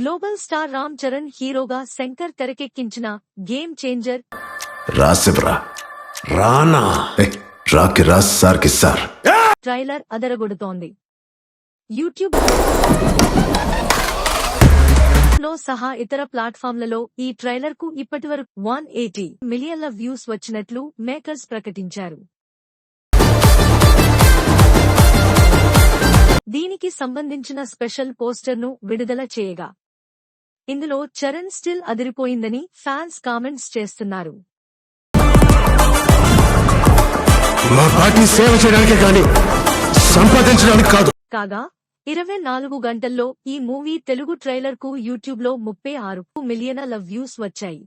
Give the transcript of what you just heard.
Global star Ram Charan హీరోగా శంకర్ తెరకెక్కించిన game changer. రాసివ్రా? రానా? రాకి రాస్ సార్కి సార్. ట్రైలర్ అదరగొడుతోంది. యూట్యూబ్లో సహా ఇతర ప్లాట్ఫామ్లలో ఈ ట్రైలర్కు ఇప్పటివరకు వన్ ఎయిటీ మిలియన్ల వ్యూస్ వచ్చినట్లు మేకర్స్ ప్రకటించారు. దీనికి సంబంధించిన స్పెషల్ పోస్టర్ను విడుదల చేయగా ఇందులో చరణ్ స్టిల్ అదిరిపోయిందని ఫ్యాన్స్ కామెంట్స్ చేస్తున్నారు. మా పార్టీ సేవ చేయడానికే కానీ సంపాదించడానికి కాదు. కాగా ఇరవై నాలుగు గంటల్లో ఈ మూవీ తెలుగు ట్రైలర్కు యూట్యూబ్లో ముప్పై ఆరు మిలియన్ల వ్యూస్ వచ్చాయి.